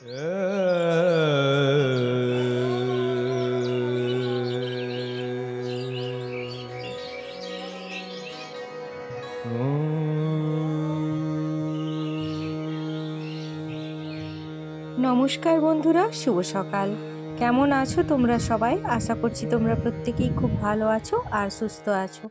নমস্কার বন্ধুরা, শুভ সকাল। কেমন আছো তোমরা সবাই? আশা করছি তোমরা প্রত্যেকেই খুব ভালো আছো আর সুস্থ আছো।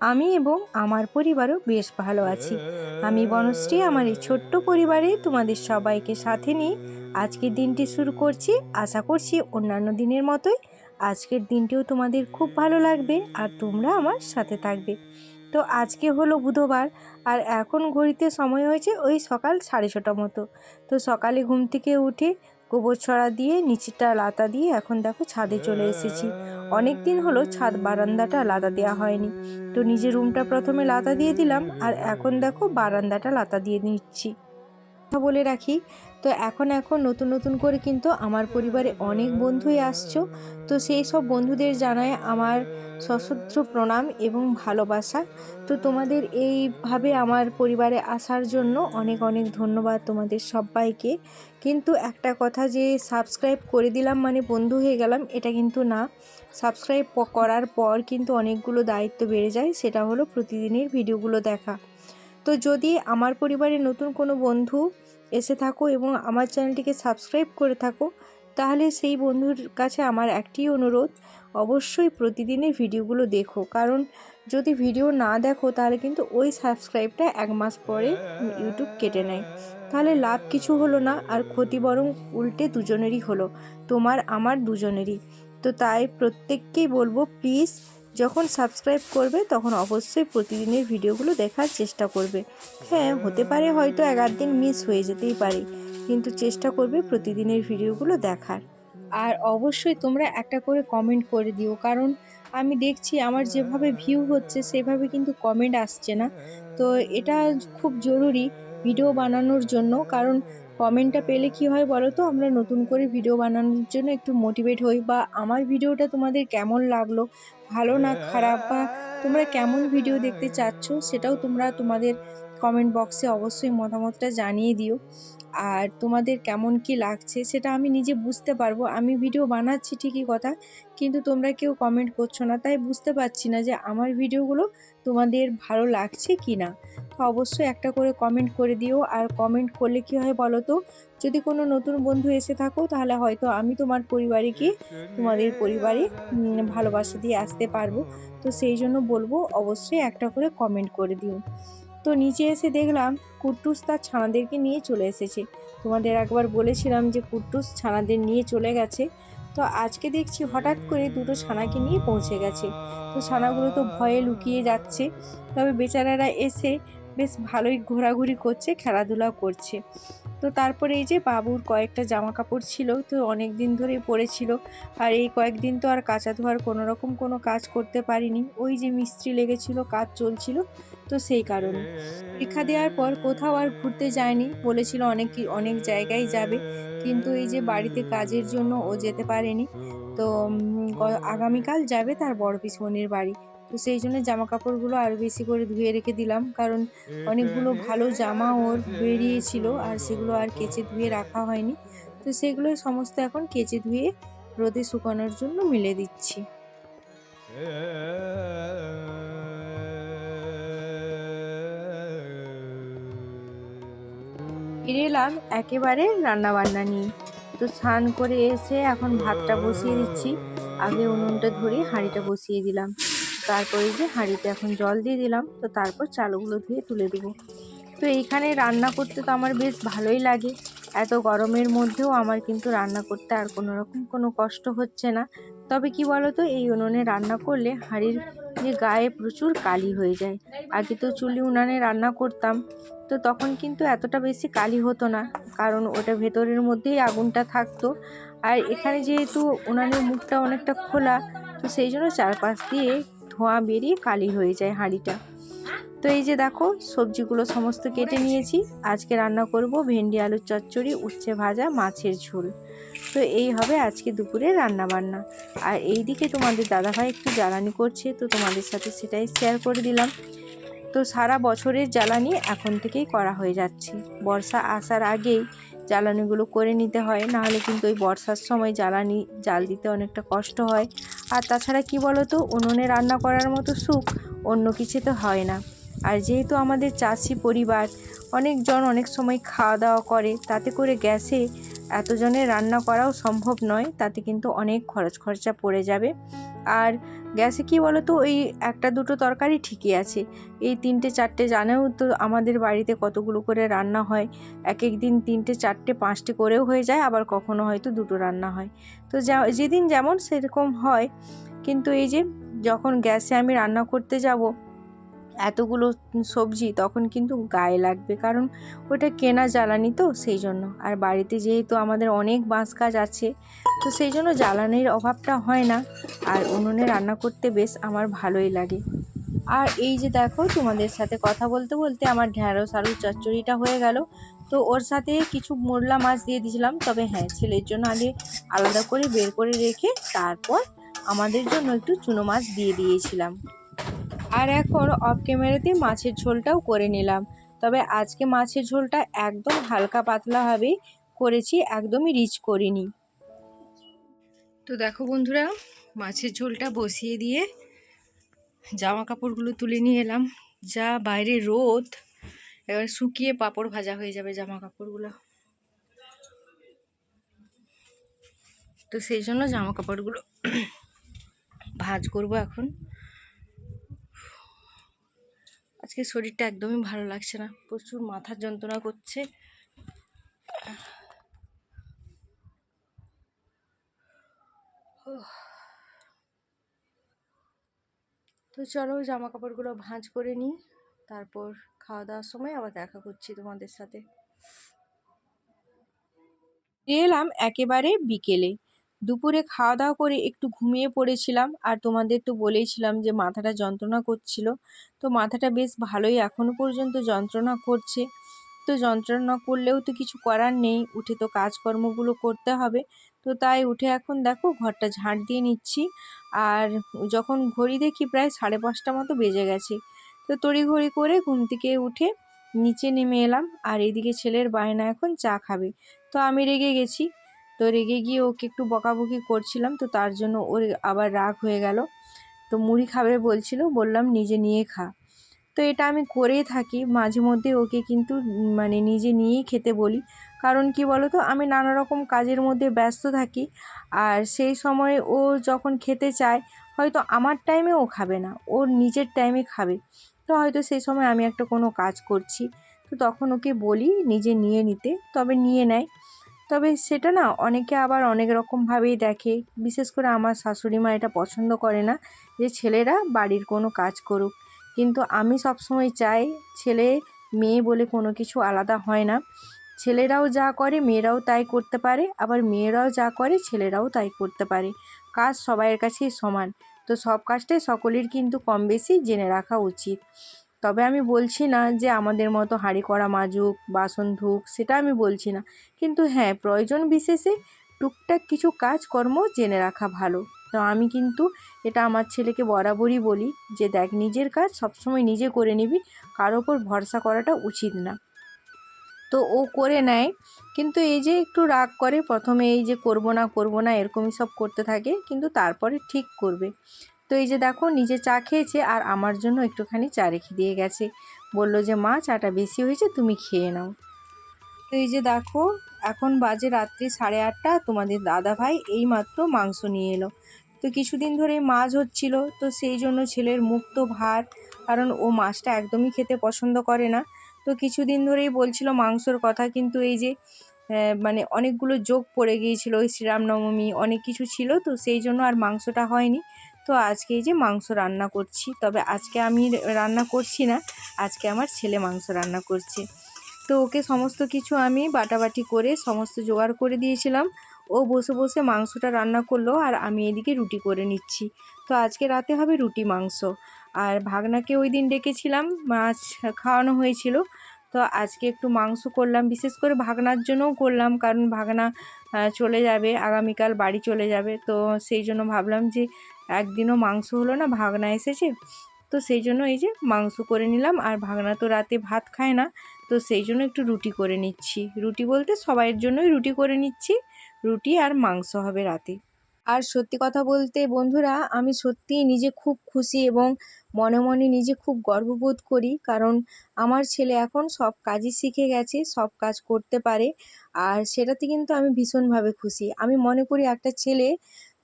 আমি এবং আমার পরিবারও বেশ ভালো আছি। আমি বনশ্রী, আমার এই ছোট্ট পরিবারে তোমাদের সবাইকে সাথে নিয়ে আজকের দিনটি শুরু করছি। আশা করছি অন্যান্য দিনের মতোই আজকের দিনটিও তোমাদের খুব ভালো লাগবে আর তোমরা আমার সাথে থাকবে। তো আজকে হলো বুধবার আর এখন ঘড়িতে সময় হয়েছে ওই সকাল সাড়ে ছটা মতো। তো সকালে ঘুম থেকে উঠে গোবর ছড়া দিয়ে নিচেটা লাতা দিয়ে এখন দেখো ছাদে চলে এসেছি। অনেক দিন হলো ছাদ বারান্দাটা লাতা দেওয়া হয়নি। তো নিজের রুমটা প্রথমে লাতা দিয়ে দিলাম আর এখন দেখো বারান্দাটা লাতা দিয়ে নিচ্ছি বলে রাখি তো এখন এখন নতুন নতুন করে কিন্তু আমার পরিবারে অনেক বন্ধুই আসছো। তো সেই সব বন্ধুদের জানায় আমার সশ্রদ্ধ প্রণাম এবং ভালোবাসা। তো তোমাদের এইভাবে আমার পরিবারে আসার জন্য অনেক অনেক ধন্যবাদ তোমাদের সবাইকে। কিন্তু একটা কথা যে সাবস্ক্রাইব করে দিলাম মানে বন্ধু হয়ে গেলাম, এটা কিন্তু না। সাবস্ক্রাইব করার পর কিন্তু অনেকগুলো দায়িত্ব বেড়ে যায়, সেটা হলো প্রতিদিনের ভিডিওগুলো দেখা। তো যদি আমার পরিবারে নতুন কোনো বন্ধু এসে থাকো এবং আমার চ্যানেলটিকে সাবস্ক্রাইব করে থাকো। তাহলে সেই বন্ধুর কাছে আমার একটি অনুরোধ, অবশ্যই প্রতিদিনের ভিডিওগুলো দেখো। কারণ যদি ভিডিও না দেখো, তাহলে কিন্তু ওই সাবস্ক্রাইবটা এক মাস পরে ইউটিউব কেটে নেয়। তাহলে লাভ কিছু হলো না, আর ক্ষতি বরং উল্টে দুজনেরই হলো, তোমার, আমার দুজনেরই। তো তাই প্রত্যেককেই বলব প্লিজ যখন সাবস্ক্রাইব করবে, তখন অবশ্যই প্রতিদিনের ভিডিওগুলো দেখার চেষ্টা করবে। হ্যাঁ হতে পারে হয়তো এক দিন মিস হয়ে যেতেই পারে, কিন্তু চেষ্টা করবে প্রতিদিনের ভিডিওগুলো দেখার। আর অবশ্যই তোমরা একটা করে কমেন্ট করে দিও, কারণ আমি দেখছি আমার যেভাবে ভিউ হচ্ছে, সেভাবে কিন্তু কমেন্ট আসছে না। তো এটা খুব জরুরি ভিডিও বানানোর জন্য, কারণ কমেন্টটা পেলে কি হয় বলো তো আমরা নতুন করে ভিডিও বানানোর জন্য একটু মোটিভেট হই বা আমার ভিডিওটা তোমাদের কেমন লাগল? ভালো না খারাপ? বা তোমরা কেমন ভিডিও দেখতে চাচ্ছ? সেটাও তোমরা তোমাদের কমেন্ট বক্সে অবশ্যই মতামতটা জানিয়ে দিও। আর তোমাদের কেমন কি লাগছে সেটা আমি নিজে বুঝতে পারব। আমি ভিডিও বানাচ্ছি ঠিকই কথা, কিন্তু তোমরা কেউ কমেন্ট করছ না, তাই বুঝতে পারছি না যে আমার ভিডিওগুলো তোমাদের ভালো লাগছে কি না। তো অবশ্যই একটা করে কমেন্ট করে দিও, আর কমেন্ট করলে কি হয় বলো তো? যদি কোনো নতুন বন্ধু এসে থাকো, তাহলে হয়তো আমি তোমার পরিবারে গিয়ে তোমাদের পরিবারে ভালোবাসা দিয়ে আসতে পারব। তো সেই জন্য বলব, অবশ্যই একটা করে কমেন্ট করে দিও। তো নিচে এসে দেখলাম কুট্টুস তার ছানাদেরকে নিয়ে চলে এসেছে। তোমাদের একবার বলেছিলাম যে কুট্টুস ছানাদের নিয়ে চলে গেছে। তো আজকে দেখছি হঠাৎ করে দুটো ছানাকে নিয়ে পৌঁছে গেছে। তো ছানাগুলো তো ভয়ে লুকিয়ে যাচ্ছে। তবে বেচারারা এসে বেশ ভালোই ঘোরাঘুরি করছে, খেলাধুলা করছে। তো তারপরে এই যে বাবুর কয়েকটা জামা কাপড় ছিল, তো অনেক দিন ধরেই পড়েছিল। আর এই কয়েকদিন তো আর কাঁচা ধোয়ার কোনো রকম কোনো কাজ করতে পারিনি। ওই যে মিস্ত্রি লেগেছিল, কাজ চলছিল। তো সেই কারণে। পরীক্ষা দেওয়ার পর কোথাও আর ঘুরতে যায়নি, বলেছিল অনেক অনেক জায়গায় যাবে। কিন্তু এই যে বাড়িতে কাজের জন্য ও যেতে পারেনি, তো আগামীকাল যাবে তার বড় পিসমনির বাড়ি। তো সেই জন্য জামা কাপড়গুলো আরও বেশি করে ধুয়ে রেখে দিলাম, কারণ অনেকগুলো ভালো জামা ওর বেরিয়েছিল আর সেগুলো আর কেচে ধুয়ে রাখা হয়নি। তো সেগুলো সমস্ত এখন কেচে ধুয়ে রোদে শুকানোর জন্য মিলে দিচ্ছি। ফিরে এলাম একেবারে রান্নাবান্না নিয়ে। তো স্নান করে এসে এখন ভাতটা বসিয়ে দিচ্ছি। আগে উনুনটা ধরে হাঁড়িটা বসিয়ে দিলাম। তারপরে যে হাঁড়িতে এখন জল দিয়ে দিলাম, তো তারপর চালগুলো ধুয়ে তুলে দেবো। তো এইখানে রান্না করতে তো আমার বেশ ভালোই লাগে। এত গরমের মধ্যেও আমার কিন্তু রান্না করতে আর কোনো রকম কোনো কষ্ট হচ্ছে না। তবে কি বলতো, এই উনুনে রান্না করলে হাঁড়ির যে গায়ে প্রচুর কালি হয়ে যায়। আগে তো চুলি উনানে রান্না করতাম। তো তখন কিন্তু এতটা বেশি কালি হতো না, কারণ ওটা ভেতরের মধ্যেই আগুনটা থাকতো। আর এখানে যেহেতু উনানের মুখটা অনেকটা খোলা, তো সেই জন্য চারপাশ দিয়ে ধোঁয়া বেরিয়ে কালি হয়ে যায় হাঁড়িটা। তো এই যে দেখো, সবজিগুলো সমস্ত কেটে নিয়েছি। আজকে রান্না করব ভেন্ডি, আলুর চচ্চড়ি, উচ্ছে ভাজা, মাছের ঝোল। তো এই হবে আজকে দুপুরে রান্না বান্না আর এই দিকে তোমাদের দাদাভাই একটু জ্বালানি করছে, তো তোমাদের সাথে সেটাই শেয়ার করে দিলাম। তো সারা বছরের জ্বালানি এখন থেকেই করা হয়ে যাচ্ছে। বর্ষা আসার আগেই জ্বালানিগুলো করে নিতে হয়, নাহলে কিন্তু ওই বর্ষার সময় জ্বালানি, জাল দিতে অনেকটা কষ্ট হয়। আর তাছাড়া কি বলো তো উনুনে রান্না করার মতো সুখ অন্য কিছুতে হয় না। আর যেহেতু আমাদের চাষি পরিবার, অনেকজন অনেক সময় খাওয়া দাওয়া করে, তাতে করে গ্যাসে এতজনের রান্না করাও সম্ভব নয়, তাতে কিন্তু অনেক খরচ খরচা পড়ে যাবে। আর গ্যাসে কি বলো তো ওই একটা দুটো তরকারি ঠিকই আছে। এই তিনটে চারটে জানেও তো আমাদের বাড়িতে কতগুলো করে রান্না হয়। এক এক দিন তিনটে, চারটে, পাঁচটে করেও হয়ে যায়, আবার কখনো হয়তো দুটো রান্না হয়। তো যা, যেদিন যেমন সেরকম হয়। কিন্তু এই যে যখন গ্যাসে আমি রান্না করতে যাব এতগুলো সবজি তখন কিন্তু গায়ে লাগবে। কারণ ওটা কেনা জ্বালানি তো সেই জন্য। আর বাড়িতে যেহেতু আমাদের অনেক বাঁশ গাছ আছে, তো সেই জন্য জ্বালানির অভাবটা হয় না। আর উনুনে রান্না করতে বেশ আমার ভালোই লাগে। আর এই যে দেখো, তোমাদের সাথে কথা বলতে বলতে আমার ঢ্যাঁড়স আলুর চচ্চড়িটা হয়ে গেল। তো ওর সাথে কিছু মোরলা মাছ দিয়ে দিয়েছিলাম। তবে হ্যাঁ ছেলের জন্য আগে আলাদা করে বের করে রেখে তারপর আমাদের জন্য একটু চুনো মাছ দিয়ে দিয়েছিলাম। আর এখন অফ ক্যামেরাতে মাছের ঝোলটাও করে নিলাম। তবে আজকে মাছের ঝোলটা একদম হালকা পাতলাভাবে করেছি একদমই রিচ করিনি। তো দেখো বন্ধুরা, মাছের ঝোলটা বসিয়ে দিয়ে জামা কাপড়গুলো তুলে নিয়ে এলাম। যা বাইরে রোদ, এবার শুকিয়ে পাপড় ভাজা হয়ে যাবে জামা কাপড়গুলো তো সেই জন্য জামা কাপড়গুলো ভাজ করব এখন। আজকে শরীরটা একদমই ভালো লাগছে না। প্রচুর মাথার যন্ত্রণা করছে। তো চলো জামা কাপড়গুলো ভাঁজ করে নিই। তারপর খাওয়া দাওয়ার সময় আবার দেখা করছি তোমাদের সাথে। এলাম একেবারে বিকেলে। দুপুরে খাওয়া দাওয়া করে একটু ঘুমিয়ে পড়েছিলাম। আর তোমাদের তো বলেইছিলাম যে, মাথাটা যন্ত্রণা করছিল। তো মাথাটা বেশ ভালোই এখনও পর্যন্ত যন্ত্রণা করছে। তো যন্ত্রণা করলেও তো কিছু করার নেই। উঠে তো কাজকর্মগুলো করতে হবে। তো তাই উঠে এখন দেখো ঘরটা ঝাঁট দিয়ে নিচ্ছি। আর যখন ঘড়ি দেখি প্রায় সাড়ে পাঁচটা মতো বেজে গেছে। তো তড়িঘড়ি করে ঘুম থেকে উঠে নিচে নেমে এলাম। আর এদিকে ছেলের বায়না এখন চা খাবে। তো আমি রেগে গেছি। তো রেগে গিয়ে ওকে একটু বকাবকি করছিলাম, তো তার জন্য ওর আবার রাগ হয়ে গেল। তো মুড়ি খাবে বলছিল, বললাম নিজে নিয়ে খা। তো এটা আমি করেই থাকি, মাঝে মধ্যে ওকে কিন্তু মানে নিজে নিয়েই খেতে বলি। কারণ কি বলো তো আমি নানা রকম কাজের মধ্যে ব্যস্ত থাকি আর সেই সময় ও যখন খেতে চায়, হয়তো আমার টাইমে ও খাবে না, ওর নিজের টাইমে খাবে। তো হয়তো সেই সময় আমি একটা কোনো কাজ করছি, তো তখন ওকে বলি নিজে নিয়ে নিতে, তবে নিয়ে নেয়। তবে সেটা না অনেকে আবার অনেক রকমভাবেই দেখে। বিশেষ করে আমার শাশুড়ি মা এটা পছন্দ করে না যে ছেলেরা বাড়ির কোনো কাজ করুক। কিন্তু আমি সবসময় চাই ছেলে, মেয়ে বলে কোনো কিছু আলাদা হয় না। ছেলেরাও যা করে মেয়েরাও তাই করতে পারে, আবার মেয়েরাও যা করে ছেলেরাও তাই করতে পারে। কাজ সবাইয়ের কাছেই সমান। তো সব কাজটাই সকলের কিন্তু কম বেশি জেনে রাখা উচিত। তবে আমি বলছি না যে আমাদের মতো হাঁড়ি করা মাজুক, বাসন ধুক, সেটা আমি বলছি না। কিন্তু হ্যাঁ প্রয়োজন বিশেষে টুকটাক কিছু কাজকর্ম জেনে রাখা ভালো। তো আমি কিন্তু এটা আমার ছেলেকে বরাবরই বলি যে, দেখ, নিজের কাজ সবসময় নিজে করে নিবি, কারও ওপর ভরসা করাটা উচিত না। তো ও করে নেয়। কিন্তু এই যে একটু রাগ করে, প্রথমে এই যে করব না করব না, এরকমই সব করতে থাকে, কিন্তু তারপরে ঠিক করবে। তো এই যে দেখো, নিজে চা খেয়েছে আর আমার জন্য একটুখানি চা রেখে দিয়ে গেছে। বলল যে, মা, চাটা বেশি হয়েছে, তুমি খেয়ে নাও। তো এই যে দেখো, এখন বাজে রাত্রি সাড়ে আটটা, তোমাদের দাদা ভাই এই মাত্র মাংস নিয়ে এলো। তো কিছুদিন ধরে মাছ হচ্ছিল, তো সেই জন্য ছেলের মুখ তো ভার, কারণ ও মাছটা একদমই খেতে পছন্দ করে না। তো কিছুদিন ধরেই বলছিল মাংসর কথা, কিন্তু এই যে মানে অনেকগুলো যোগ পড়ে গিয়েছিল, ওই শ্রীরামনবমী, অনেক কিছু ছিল, তো সেই জন্য আর মাংসটা হয়নি। তো আজকে এই যে মাংস রান্না করছি, তবে আজকে আমি রান্না করছি না, আজকে আমার ছেলে মাংস রান্না করছে। তো ওকে সমস্ত কিছু আমি বাটাবাটি করে সমস্ত জোগাড় করে দিয়েছিলাম। ও বসে বসে মাংসটা রান্না করল আর আমি এদিকে রুটি করে নিচ্ছি। তো আজকে রাতে হবে রুটি মাংস। আর ভাগনাকে ওই দিন ডেকেছিলাম, মাছ খাওয়ানো হয়েছিল। তো আজকে একটু মাংস করলাম, বিশেষ করে ভাগনার জন্যও করলাম, কারণ ভাগনা চলে যাবে, আগামীকাল বাড়ি চলে যাবে। তো সেই জন্য ভাবলাম যে একদিনও মাংস হলো না, ভাগনা এসেছে। তো সেই জন্য এই যে মাংস করে নিলাম, আর ভাগনা তো রাতে ভাত খায় না। তো সেই জন্য একটু রুটি করে নিচ্ছি। রুটি বলতে সবাইয়ের জন্যই রুটি করে নিচ্ছি। রুটি আর মাংস হবে রাতে। আর সত্যি কথা বলতে বন্ধুরা, আমি সত্যিই নিজে খুব খুশি এবং মনে মনে নিজে খুব গর্ববোধ করি। কারণ আমার ছেলে এখন সব কাজই শিখে গেছে, সব কাজ করতে পারে। আর সেটাতে কিন্তু আমি ভীষণভাবে খুশি। আমি মনে করি একটা ছেলে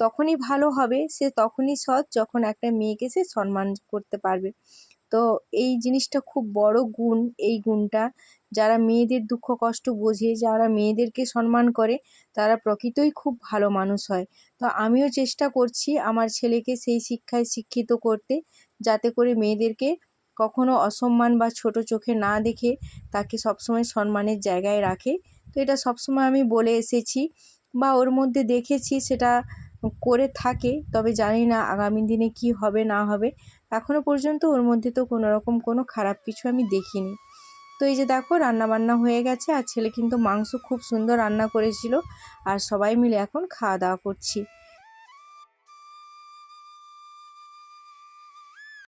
তখনই ভালো হবে, সে তখনই সৎ যখন একটা মেয়েকে সে সম্মান করতে পারবে। তো এই জিনিসটা খুব বড় গুণ, এই গুণটা। যারা মেয়েদের দুঃখ কষ্ট বোঝে, যারা মেয়েদেরকে সম্মান করে, তারা প্রকৃতই খুব ভালো মানুষ হয়। তো আমিও চেষ্টা করছি আমার ছেলেকে সেই শিক্ষায় শিক্ষিত করতে, যাতে করে মেয়েদেরকে কখনো অসম্মান বা ছোট চোখে না দেখে তাকে সবসময় সম্মানের জায়গায় রাখে। তো এটা সবসময় আমি বলে এসেছি বা ওর মধ্যে দেখেছি, সেটা করে থাকে, তবে জানি না আগামী দিনে কি হবে, না হবে। এখনও পর্যন্ত ওর মধ্যে তো কোনো রকম কোনো খারাপ কিছু আমি দেখিনি। তো এই যে দেখো রান্না বান্না হয়ে গেছে আর ছেলে কিন্তু মাংস খুব সুন্দর রান্না করেছিল। আর সবাই মিলে এখন খাওয়া দাওয়া করছি।